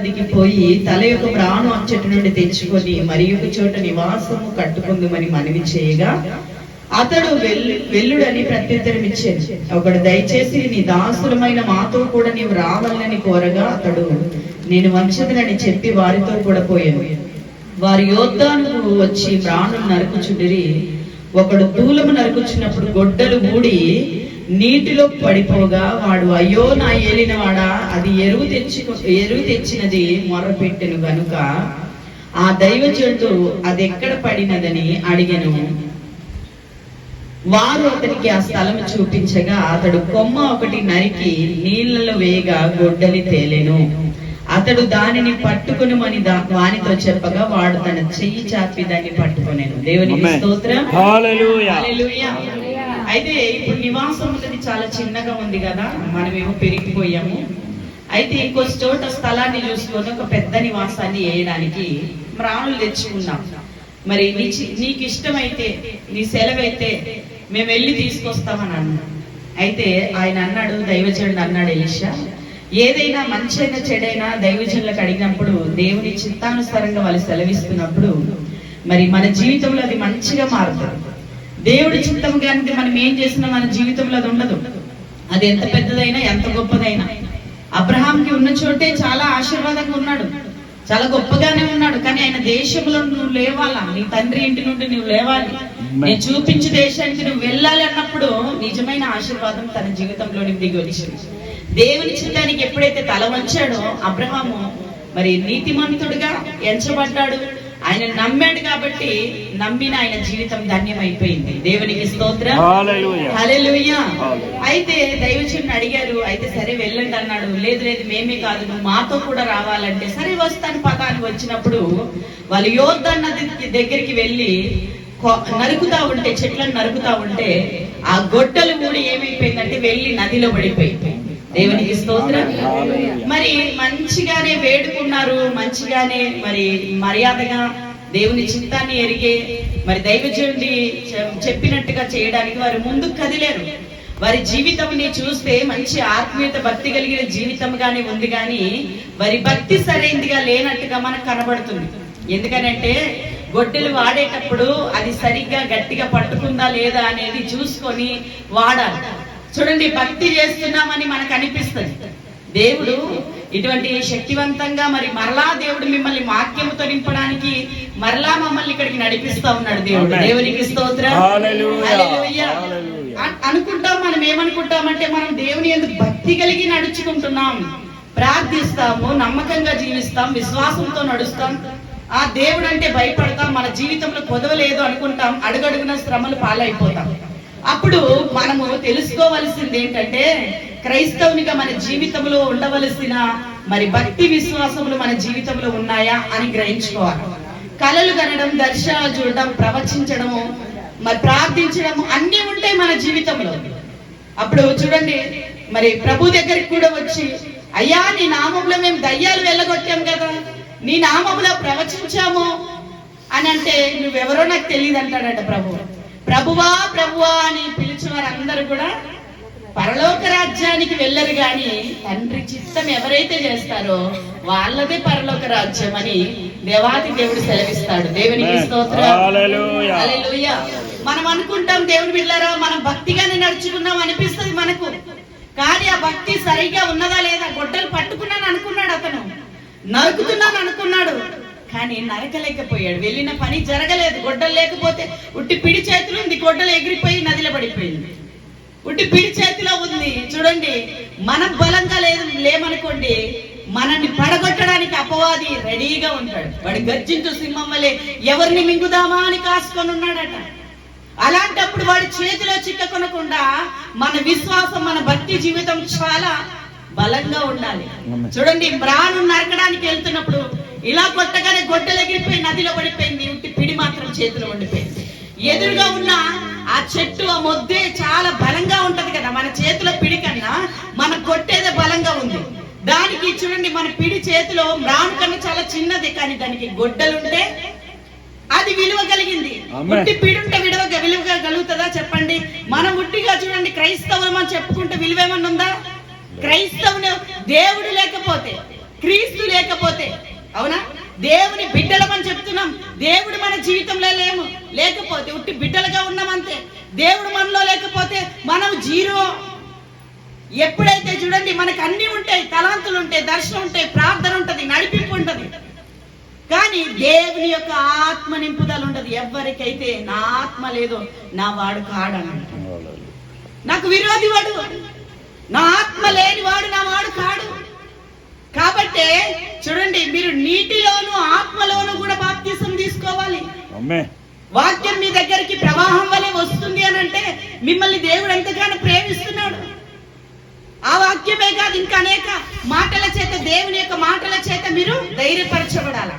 నదికి పోయి తల యొక్క ప్రాణం అచ్చటి నుండి తెచ్చుకొని మరి ఒక చోట నివాసము కట్టుకుందామని మనవి చేయగా అతడు వెల్లు వెల్లుడని ప్రత్యుత్తరం ఇచ్చాడు ఒకడు దయచేసి నీ దాసులమైన మాతో కూడా నీవు రావాలని కోరగా అతడు నేను మంచిదనని చెప్పి వారితో కూడా పోయాను. వారి యోద్ధాను వచ్చి ప్రాణులు నరుకుచుండిరి. ఒకడు దూలము నరుకుచున్నప్పుడు గొడ్డలు ఊడి నీటిలో పడిపోగా వాడు అయ్యో నా ఏలినవాడా అది ఎరువు తెచ్చి ఎరువు తెచ్చినది మొర్రపెట్టెను గనుక ఆ దైవజనుడు అది ఎక్కడ పడినదని అడిగెను. వారు అతనికి ఆ స్థలం చూపించగా అతడు కొమ్మ ఒకటి నరికి నీళ్ళలో వేయగా గొడ్డలి తేలెను. అతడు దానిని పట్టుకుని దా- వానితో చెప్పగా వాడు తన చెయ్యి చాపి దాన్ని పట్టుకునేను. Amen. స్తోత్రం. అయితే ఇప్పుడు నివాసం ఉన్నది చాలా చిన్నగా ఉంది కదా మనమేమో పెరిగిపోయాము. అయితే ఇంకో చోట స్థలాన్ని చూసుకొని ఒక పెద్ద నివాసాన్ని వేయడానికి ప్రాణులు తెచ్చుకున్నాం. మరి నీ నీకు ఇష్టమైతే నీ సెలవైతే మేము వెళ్ళి తీసుకొస్తామని అన్నాం అయితే ఆయన అన్నాడు దైవజనుడు అన్నాడు ఎలిషా ఏదైనా మంచైనా చెడైనా దైవజనులకు అడిగినప్పుడు దేవుని చిత్తానుసారంగా వాళ్ళు సెలవిస్తున్నప్పుడు మరి మన జీవితంలో అది మంచిగా మారుతుంది. దేవుడి చిత్తం కానీ మనం ఏం చేసినా మన జీవితంలో అది ఉండదు. అది ఎంత పెద్దదైనా ఎంత గొప్పదైనా. అబ్రహాంకి ఉన్న చోటే చాలా ఆశీర్వాదంగా ఉన్నాడు. చాలా గొప్పగానే ఉన్నాడు. కానీ ఆయన దేశంలో నువ్వు లేవాలా? నీ తండ్రి ఇంటి నుండి నువ్వు లేవాలి. నేను చూపించే దేశానికి నువ్వు వెళ్ళాలి అన్నప్పుడు నిజమైన ఆశీర్వాదం తన జీవితంలోని దిగి వచ్చింది. దేవుని చిత్తానికి ఎప్పుడైతే తల వంచాడో అబ్రహాము మరి నీతిమంతుడుగా ఎంచబడ్డాడు. ఆయన నమ్మాడు కాబట్టి నమ్మిన ఆయన జీవితం ధన్యమైపోయింది. దేవునికి స్తోత్రం. అయితే దైవజనుడు అడిగారు అయితే సరే వెళ్ళండి అన్నాడు. లేదు లేదు మేమే కాదు నువ్వు మాతో కూడా రావాలంటే సరే వస్తాను పద అని వచ్చినప్పుడు వాళ్ళు యోద్ధ నది దగ్గరికి వెళ్ళి నరుకుతా ఉంటే చెట్లను నరుకుతా ఉంటే ఆ గొడ్డలు కూడా ఏమైపోయిందంటే వెళ్ళి నదిలో పడిపోయింది దేవునికి స్తోత్రం. మరి మంచిగానే వేడుకున్నారు మంచిగానే మరి మర్యాదగా దేవుని చిత్తాన్ని ఎరిగే మరి దైవజనుడి చెప్పినట్టుగా చేయడానికి వారు ముందుకు కదిలేరు. వారి జీవితంని చూస్తే మంచి ఆత్మీయత భక్తి కలిగిన జీవితంగానే ఉంది కానీ వారి భక్తి సరైనదిగా లేనట్టుగా మనకు కనబడుతుంది. ఎందుకనంటే గొడ్డలు వాడేటప్పుడు అది సరిగ్గా గట్టిగా పట్టుకుందా లేదా అనేది చూసుకొని వాడాలి. చూడండి భక్తి చేస్తున్నామని మనకు అనిపిస్తుంది. దేవుడు ఇటువంటి శక్తివంతంగా మరి మరలా దేవుడు మిమ్మల్ని వాక్యముతో నింపడానికి మరలా మమ్మల్ని ఇక్కడికి నడిపిస్తా ఉన్నాడు దేవుడు. దేవునికి స్తోత్రం. అనుకుంటాం మనం ఏమనుకుంటామంటే మనం దేవుని ఎందుకు భక్తి కలిగి నడుచుకుంటున్నాం. ప్రార్థిస్తాము నమ్మకంగా జీవిస్తాం విశ్వాసంతో నడుస్తాం. ఆ దేవుడు అంటే భయపడతాం మన జీవితంలో కొదవలేదు అనుకుంటాం అడుగడుగున శ్రమలు పాలైపోతాం. అప్పుడు మనము తెలుసుకోవలసింది ఏంటంటే క్రైస్తవునిగా మన జీవితంలో ఉండవలసిన మరి భక్తి విశ్వాసములు మన జీవితంలో ఉన్నాయా అని గ్రహించుకోవాలి. కళలు కనడం దర్శనాలు చూడడం ప్రవచించడము మరి ప్రార్థించడము అన్ని ఉంటాయి మన జీవితంలో. అప్పుడు చూడండి మరి ప్రభు దగ్గరికి కూడా వచ్చి అయ్యా నీ నామంలో మేము దయ్యాలు వెళ్ళగొట్టాం కదా నీ నామంలో ప్రవచించాము అని అంటే నువ్వెవరో నాకు తెలియదు అంటాడట ప్రభు. ప్రభువా ప్రభువా అని పిలిచిన వారందరూ కూడా పరలోక రాజ్యానికి వెళ్ళరు గాని తండ్రి చిత్తం ఎవరైతే చేస్తారో వాళ్ళదే పరలోక రాజ్యం అని దేవాది దేవుడు సెలవిస్తాడు. దేవునికి. మనం అనుకుంటాం దేవుని బిడ్డారా మనం భక్తిగానే నడుచుకున్నాం అనిపిస్తుంది మనకు. కానీ ఆ భక్తి సరిగ్గా ఉన్నదా లేదా గొడ్డలు పట్టుకున్నాను అనుకున్నాడు అతను. నరుకుతున్నాను అనుకున్నాడు. కానీ నరకలేకపోయాడు. వెళ్ళిన పని జరగలేదు. గొడ్డలు లేకపోతే ఉట్టి పిడి చేతులు ఉంది. గొడ్డలు ఎగిరిపోయి నదిలో పడిపోయింది. ఉట్టి పిడి చేతిలో ఉంది. చూడండి మనం బలంగా లేదు లేమనుకోండి మనల్ని పడగొట్టడానికి అపవాది రెడీగా ఉంటాడు. వాడు గర్జించు సింహం వలె ఎవరిని మింగుదామా అని కాసుకొని ఉన్నాడట. అలాంటప్పుడు వాడి చేతిలో చిక్కకొనకుండా మన విశ్వాసం మన భక్తి జీవితం చాలా బలంగా ఉండాలి. చూడండి ప్రాణం నరకడానికి వెళ్తున్నప్పుడు ఇలా కొట్టగానే గొడ్డలు ఎగిరిపోయి నదిలో పడిపోయింది ఉట్టి పిడి మాత్రం చేతిలో ఉండిపోయింది. ఎదురుగా ఉన్న ఆ చెట్టు ఆ మొద్దే చాలా బలంగా ఉంటది కదా మన చేతిలో పిడి కన్నా మన కొట్టేదే బలంగా ఉంది. దానికి చూడండి మన పిడి చేతిలో మ్రాన్ కన్నా చాలా చిన్నది కానీ దానికి గొడ్డలుంటే అది విలువ కలిగింది. ఉట్టి పీడుంటే విలువ విలువ కలుగుతుందా చెప్పండి? మనం ఉట్టిగా చూడండి క్రైస్తవం అని చెప్పుకుంటే విలువ ఏమన్నా ఉందా? క్రైస్తవుని దేవుడు లేకపోతే క్రీస్తు లేకపోతే దేవుని బిడ్డలమని చెప్తున్నాం. దేవుడు మన జీవితంలో లేము. లేకపోతే ఉట్టి బిడ్డలుగా ఉన్నామంతే. దేవుడు మనలో లేకపోతే మనం జీరో. ఎప్పుడైతే చూడండి మనకు అన్ని ఉంటాయి. తలాంతులు ఉంటాయి దర్శనం ఉంటాయి ప్రార్థన ఉంటది నడిపింపు ఉంటది. కానీ దేవుని యొక్క ఆత్మ నింపుదల ఉండదు. ఎవరికైతే నా ఆత్మ లేదో నా వాడు కాడనంట నాకు విరోధి వాడు. నా ఆత్మ లేని వాడు నా వాడు కాడు. కాబట్టే చూడండి మీరు నీటిలోను ఆత్మలోను కూడా బాప్తీసం తీసుకోవాలి. వాక్యం మీ దగ్గరికి ప్రవాహం వలె వస్తుంది అని అంటే మిమ్మల్ని దేవుడు ఎంతగానో ప్రేమిస్తున్నాడు. ఆ వాక్యమే కాదు ఇంకా అనేక మాటల చేత దేవుని యొక్క మాటల చేత మీరు ధైర్యపరచబడాలి?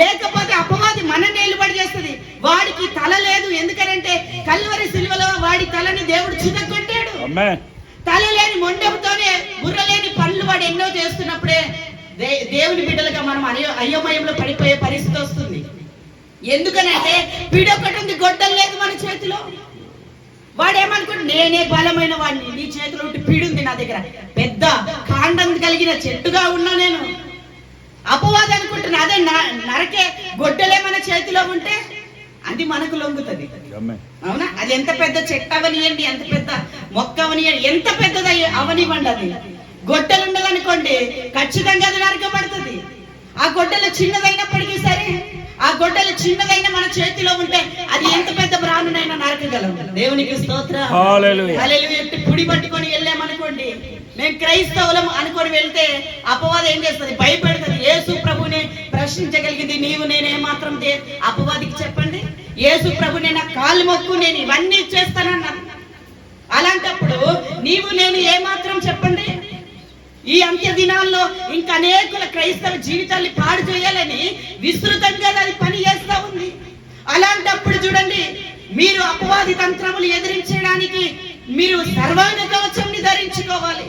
లేకపోతే అపవాది మన నిలబడి చేస్తుంది. వాడికి తల లేదు ఎందుకంటే కల్వరి సిలువలో వాడి తలని దేవుడు చిన్నగొట్టాడు అమ్మే. తల లేని మొండెంతోనే బుర్ర లేని పనులు వాడు ఎన్నో చేస్తున్నప్పుడే దేవుని బిడ్డలుగా మనం అయ్యో అయోమయంలో పడిపోయే పరిస్థితి వస్తుంది. ఎందుకనంటే పిడొకటి ఉంది గొడ్డలు లేదు మన చేతిలో. వాడు ఏమనుకుంటు నేనే బలమైన వాడిని నీ చేతిలో ఉంటే పీడుంది నా దగ్గర. పెద్ద కాండం కలిగిన చెట్టుగా ఉన్నా నేను. అపవాది అనుకుంటున్నా అదే నరకే గొడ్డలే మన చేతిలో ఉంటే అది మనకు లొంగుతుంది. అవునా? అది ఎంత పెద్ద చెట్టు అవనియండి ఎంత పెద్ద మొక్క అవనియండి ఎంత పెద్దది అవనివ్వండి అది గొడ్డలు ఉండదనుకోండి ఖచ్చితంగా అది నరకబడుతుంది ఆ గొడ్డలు చిన్నదైనప్పటికీ సరే ఆ గొడ్డలు చిన్నదైన మన చేతిలో ఉంటే అది ఎంత పెద్ద ప్రాణునైనా నరకగలం. దేవునికి స్తోత్ర. పుడి పట్టుకొని వెళ్ళామనుకోండి మేము క్రైస్తవులం అనుకొని వెళ్తే అపవాదం ఏం చేస్తుంది? భయపెడుతుంది. యేసు ప్రభుని ప్రశ్నించగలిగింది. నీవు నేనే మాత్రం అపవాదికి చెప్పండి. యేసు ప్రభుని నా కాలు మొక్కు నేను ఇవన్నీ చేస్తానన్నాను అలాంటప్పుడు నీవు నేను ఏమాత్రం చెప్పండి? ఈ అంత్య దినాల్లో ఇంకా అనేకుల క్రైస్తవ జీవితాన్ని పాడు చేయాలని విస్తృతంగా అది పని చేస్తా ఉంది. అలాంటప్పుడు చూడండి మీరు అపవాది తంత్రములు ఎదిరించడానికి మీరు సర్వాంగ కవచంని ధరించుకోవాలి.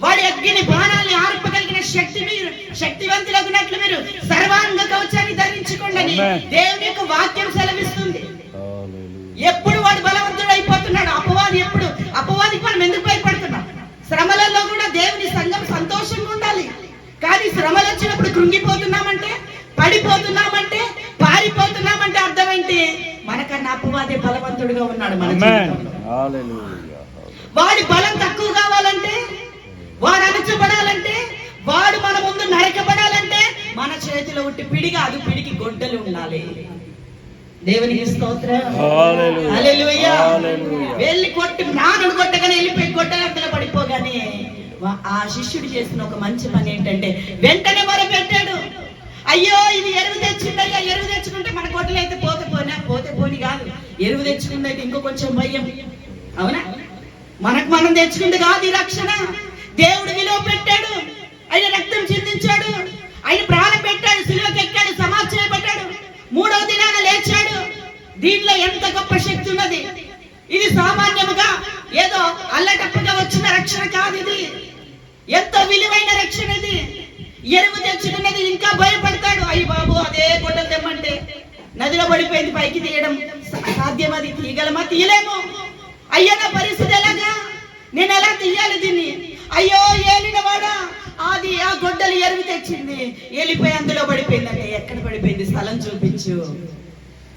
వాడి అగ్ని బాణాన్ని ఆర్పగలిగిన శక్తి మీరు శక్తివంతులగినట్లు మీరు సర్వాంగ కవచాన్ని ధరించుకోండి. దేవుని యొక్క వాక్యం సెలవిస్తుంది. బలవంతుడుగా ఉన్నాడు మన. వాడి బలం తక్కువ కావాలంటే వాడు అణచబడాలంటే వాడు మన ముందు నరకబడాలంటే మన చేతిలో ఉట్టి పిడి కాదు పిడికి గొడ్డలు ఉండాలి దేవునికి స్తోత్రం హల్లెలూయా. హల్లెలూయా. హల్లెలూయా. వెళ్ళి కొట్టి నానుడు కొట్టగానే వెళ్ళిపోయి గొడ్డలంతలో పడిపోగానే ఆ శిష్యుడు చేసిన ఒక మంచి పని ఏంటంటే వెంటనే మొరపెట్టాడు అయ్యో ఇది ఎరువు తెచ్చిందయ్యా ఎరువు తెచ్చుకుంటే మన గొడ్డలు అయితే పోతే పోనా పోతే పోని కాదు. ఎరువు తెచ్చుకుంది అయితే ఇంకో కొంచెం భయం. అవునా? మనకు మనం తెచ్చుకుంది కాదు ఈ రక్షణ. దేవుడు విలువ పెట్టాడు. ఆయన రక్తం చిందించాడు. ఆయన ప్రాణం పెట్టాడు సిలువకి ఎక్కాడు సమాచారం పెట్టాడు. మూడవ దినాన లేచాడు. దీంట్లో ఎంత గొప్ప శక్తి ఉన్నది? ఇది సామాన్యముగా ఏదో అల్లటప్పుగా వచ్చిన రక్షణ కాదు ఇది. ఎంతో విలువైన రక్షణ ఇది. ఎరువు తెచ్చుకున్నది ఇంకా భయపడతాడు. అయ్యి బాబు అదే గొడ్డలు తెమ్మంటే నదిలో పడిపోయింది పైకి తీయడం సాధ్యం అది. తీయగలమా? తీయలేము. అయ్యో నా పరిస్థితి ఎలాగా? నేను ఎలా తీయాలి దీన్ని? అయ్యో ఏలినవాడా. అది ఆ గొడ్డలు ఎరువు తెచ్చింది. ఏలిపోయి అందులో పడిపోయిందంటే ఎక్కడ పడిపోయింది? స్థలం చూపించు.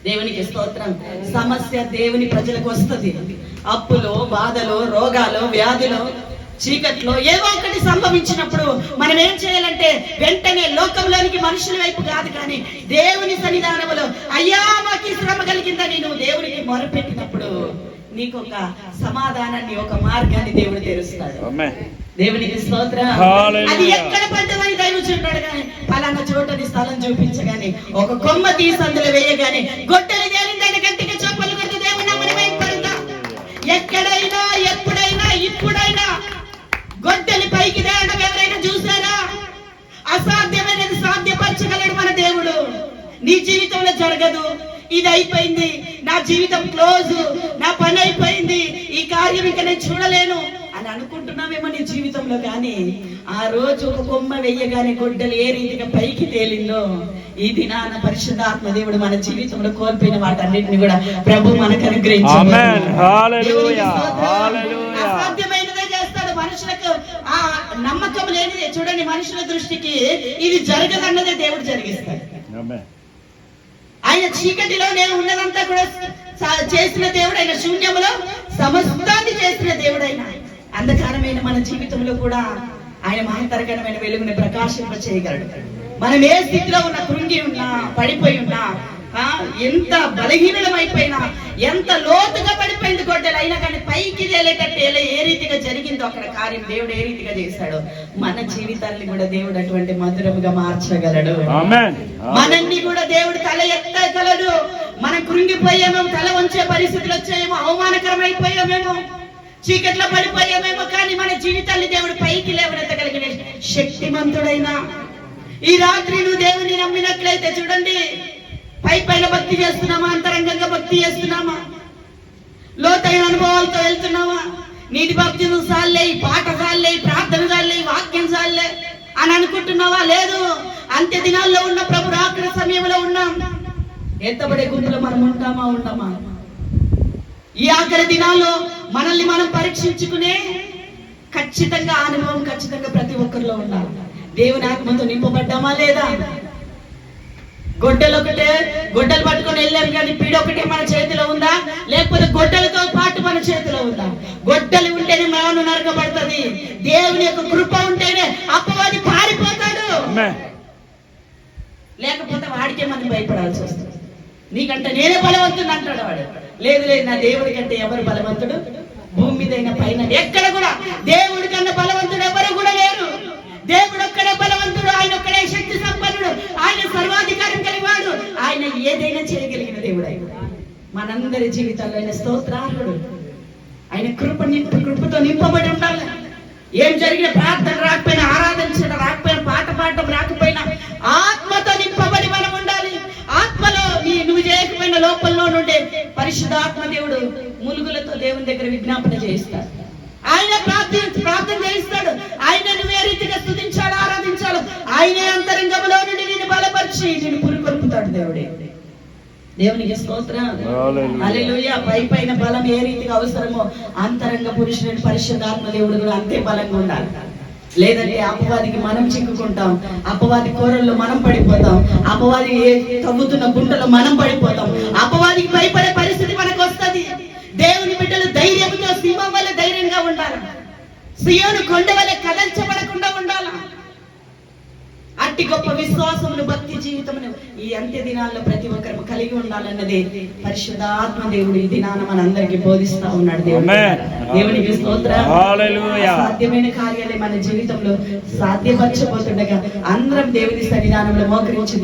దేవునికి స్తోత్రం. సమస్య దేవుని ప్రజలకు వస్తుంది. అప్పులో బాధలో రోగాలు వ్యాధులు చీకట్లో ఏదో ఒకటి సంభవించినప్పుడు మనం ఏం చేయాలంటే వెంటనే లోకంలోనికి మనుషుల వైపు కాదు కానీ దేవుని సన్నిధానములో అయ్యా మాకు శ్రమ కలిగిందని నువ్వు దేవునికి మొరపెట్టినప్పుడు నీకు ఒక సమాధానాన్ని ఒక మార్గాన్ని దేవుడు తెరుస్తాడు. దేవునికి స్తోత్రం. అది ఎక్కడ పడ్డదని దైవం చెప్పాడు కానీ పలానా చోటని స్థలం చూపించగానే ఒక కొమ్మ తీసి అందులో వేయగానే గొడ్డలి జరగదు. ఇది అయిపోయింది నా జీవితం క్లోజ్. నా పని అయిపోయింది ఈ కార్యం ఇంకా నేను చూడలేను అని అనుకుంటున్నామేమో నీ జీవితంలో కానీ ఆ రోజు ఒక కొమ్మ వెయ్యగానే గొడ్డలు ఏ రీతిగా పైకి తేలిందో ఈ దినాన పరిశుద్ధాత్మ దేవుడు మన జీవితంలో కోల్పోయిన వాటన్నిటిని కూడా ప్రభు మనకు అనుగ్రహించాడు. అసాధ్యమైనదే చేస్తాడు మనుషులకు. ఆ నమ్మకం లేనిదే చూడండి మనుషుల దృష్టికి ఇది జరగదన్నదే దేవుడు జరిగిస్తాడు. ఆయన చీకటిలో నేను ఉన్నదంతా కూడా చేసిన దేవుడు ఆయన శూన్యములో సమస్తాన్ని చేసిన దేవుడైన అంధకారమైన మన జీవితంలో కూడా ఆయన మహత్తరకరమైన వెలుగుని ప్రకాశింప చేయగలడు మనం ఏ స్థితిలో ఉన్న కృంగి ఉన్నా పడిపోయి ఉన్నా ఎంత బలహీనమైపోయినా ఎంత లోతుగా పడిపోయింది గొడ్డలు అయినా కానీ పైకి తేలేటట్టు ఎలా ఏ రీతిగా జరిగిందో అక్కడ కార్యం దేవుడు ఏ రీతిగా చేశాడో మన జీవితాన్ని కూడా దేవుడు అటువంటి మధురముగా మార్చగలడు. మనల్ని కూడా దేవుడు తల ఎత్తగలడు. మనం కృంగిపోయామేమో తల వంచే పరిస్థితులు వచ్చాయేమో అవమానకరమైపోయామేమో చీకట్లో పడిపోయామేమో కానీ మన జీవితాన్ని దేవుడు పైకి లేవనెత్తగలిగిన శక్తిమంతుడైన. ఈ రాత్రి నువ్వు దేవుని నమ్మినట్లయితే చూడండి పై పైన భక్తి చేస్తున్నామా? అంతరంగంగా భక్తి చేస్తున్నామా? లోతైన అనుభవాలతో వెళ్తున్నామా? నీటి భక్తి సాల్లే ఈ పాట సాల్లే ఈ ప్రార్థన సాల్లే ఈ వాక్యం సాల్లే అని అనుకుంటున్నావా? లేదు. అంత్య దినాల్లో ఉన్న ప్రభు రాకడ సమయంలో ఉన్నాం. ఎత్తబడే గుంపులో మనం ఉంటామా ఉండమా? ఈ ఆఖరి దినాల్లో మనల్ని మనం పరీక్షించుకునే ఖచ్చితంగా అనుభవం ఖచ్చితంగా ప్రతి ఒక్కరిలో ఉండాలి. దేవుని ఆత్మతో నింపబడ్డామా లేదా? గొడ్డలు ఒకటే గొడ్డలు పట్టుకొని వెళ్ళాం కానీ పీడ ఒకటే మన చేతిలో ఉందా? లేకపోతే గొడ్డలతో పాటు మన చేతిలో ఉందా? గొడ్డలు ఉంటేనే మనం నరకబడుతుంది దేవుని యొక్క కృప ఉంటేనే అప్పవాది పారిపోతాడు. లేకపోతే వాడికే మనం భయపడాల్సి వస్తుంది. నీకంటే నేనే బలవంతుడు అంటాడు వాడు. లేదు లేదు నా దేవుడి కంటే ఎవరు బలవంతుడు? భూమి మీదైన పైన ఎక్కడ కూడా దేవుడి కన్నా బలవంతుడు ఎవరు కూడా లేరు. దేవుడు ఒక్కడే బలవంతుడు. ఆయన ఒక్కడే శక్తి సంపన్నుడు. ఆయన సర్వాధికారం కలిగివాడు ఆయన ఏదైనా చేయగలిగిన దేవుడు ఆయన. మనందరి జీవితాల్లో ఆయన స్తోత్రార్హుడు. ఆయన కృప నింపు కృపతో నింపబడి ఉండాలి. ఏం జరిగిన ప్రార్థన రాకపోయినా ఆరాధించడం రాకపోయినా పాట పాడటం రాకపోయినా ఆత్మతో నింపబడి మనం ఉండాలి. ఆత్మలో నీ నువ్వు చేయకపోయిన లోపల్లో నుండే పరిశుద్ధాత్మ దేవుడు ములుగులతో దేవుని దగ్గర విజ్ఞాపన చేయిస్తాడు. ఆయన ప్రార్థన ప్రార్థన చేయిస్తాడు. ఆయన నువ్వు రీతిగా దేవుడే. దేవునికి స్తోత్రం. పై పైన బలం ఏ రీతిగా అవసరమో అంతరంగ పురుషుని పరిశుద్ధాత్మ దేవుడు కూడా అంతే బలంగా ఉండాలి. లేదంటే అపవాదికి మనం చిక్కుకుంటాం. అపవాది కూరల్లో మనం పడిపోతాం. అపవాది ఏ తవ్వుతున్న గుంటలో మనం పడిపోతాం. అపవాదికి భయపడే పరిస్థితి మనకు వస్తది. దేవుని బిడ్డలు ధైర్యంతో సింహం వల్ల ధైర్యంగా ఉండాలి. సియోను కొండ వల్ల కదల్చబడకుండా ఉండాలి. అట్టి గొప్ప విశ్వాసమును భక్తి జీవితమును ఈ అంత్య దినాల్లో ప్రతి ఒక్కరు కలిగి ఉండాలన్నది పరిశుద్ధాత్మ దేవుడు ఈ దినాన మనందరికీ బోధిస్తా ఉన్నాడు దేవుడు. దేవునికి స్తోత్రం. సాధ్యమైన కార్యాలే మన జీవితంలో సాధ్యపరచబోతుండగా అందరం దేవుని సన్నిధానంలో మోకరించి